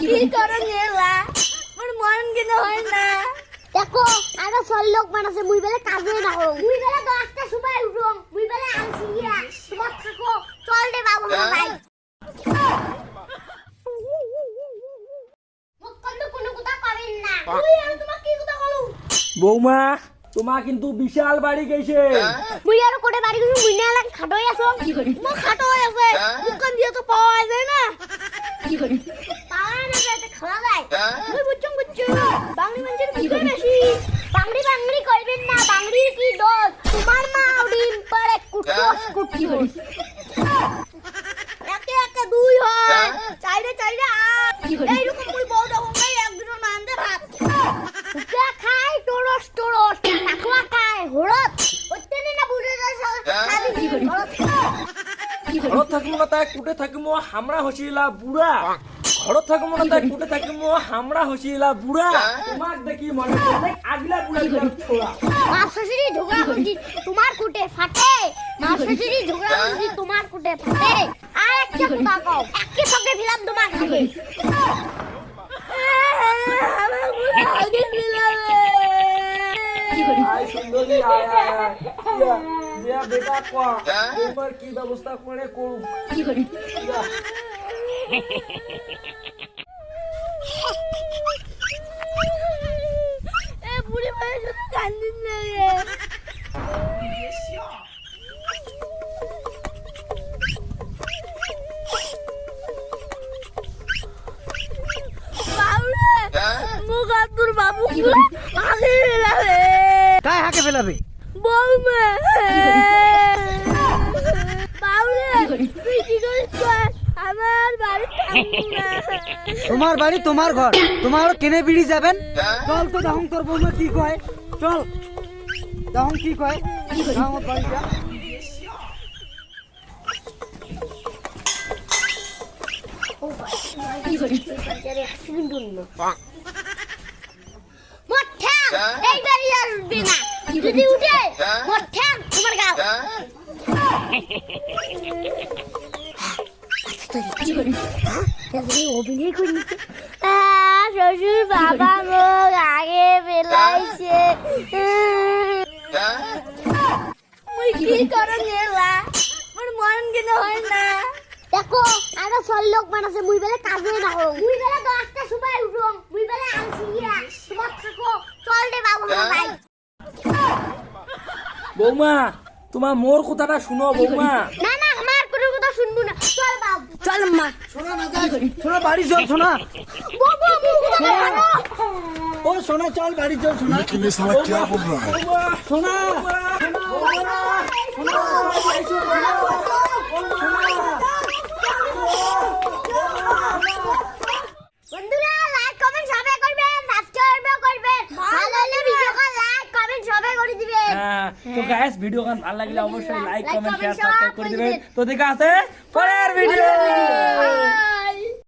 কি করো নেলা মোর মন কিনে হয় না। দেখো আরও ছয় লোক বানাছে মুই বেলে কাজে না করো মুই বেলে দশটা উঠুম মুই বেলে আনছি গিয়া। তোমার থাকো চল দে বাবু ভাই মুখ কন্দ কোনো কথা পাবেন না। মুই তোমাক কি কথা কলু? বৌমা তোমার কিন্তু বিশাল বাড়ি গেছে। মুই আর কোটে বাড়ি গেছি মুই না লাগ খাটই আছো। কি করি খাটো আছে। মুখখান দিয়ে তো পাওয়া যায় না। বাংলি মানুষের কি করে বেশি বাংড়ি বাংড়ি কইবেন না বাংড়ির কি দোষ তোমার মা ডিম পারে চাইরে চাইরে আট ঘৰত থাকিব না তাই কুটে থাকিব হামৰা হচিলা বুঢ়া। ঘৰত থাকিব না তাই কুটে থাকিব হামৰা হচিলা বুঢ়া। তোমাক দেখি মনে আগলা বিলাক ছোড়া মা শ্বশুরি ঝগড়া করছি তোমার কুটে ফাটে। মা শ্বশুরি ঝগড়া করছি তোমার কুটে ফাটে। আর একটা কথা কও একে সঙ্গে দিলাম তোমার খাবে আমার মুখ আগে মিলাবে সুন্দরী আয় আয় আয় ইয়া, ইয়া বেটা কোয়া তোমার কি ব্যবস্থা করে করু কি করি? এ বুড়ি ভাই শুধু কান্দিন না রে। বাবুরে মুখ বাবু আগে কায় হাকে ফেলাবে। বৌমা! বাবুরে তুই কি করিস কর? আমার বাড়ি তোমার বাড়ি তোমার ঘর। তোমার কেনে বিড়ি যাবেন? চল তো দাহং তোর বৌমা কি কয়? চল। দাহং কি কয়? এই উঠে বাবা মোক আগে পেলাইছে মুই কি করো নেলা মোর মন কিনে হয় না। দেখো আরও ছয় লোক বানাছে মুই বেলে কাজে না করো মুই বেলে দশটা সময় উঠুম মুই বেলে গিয়া তোমার থাকো চল দে বাবু ভাই বৌমা তোমার মোর কথাটা শুনো বৌমা। না না আমার কোনো কথা শুনব না। চল বাবু। চল মা। শোনা না যাই শোনা বাড়ি চল শোনা। বাবু মোর কথা ও শোনা চল বাড়ি চল শোনা। তুমি সালা কি বল রहा है শোনা শোনা শোনা। তো গাইস ভিডিও গান ভালো লাগলে অবশ্যই লাইক কমেন্ট শেয়ার সাবস্ক্রাইব করে দিবেন। তো দেখা আছে পরের ভিডিও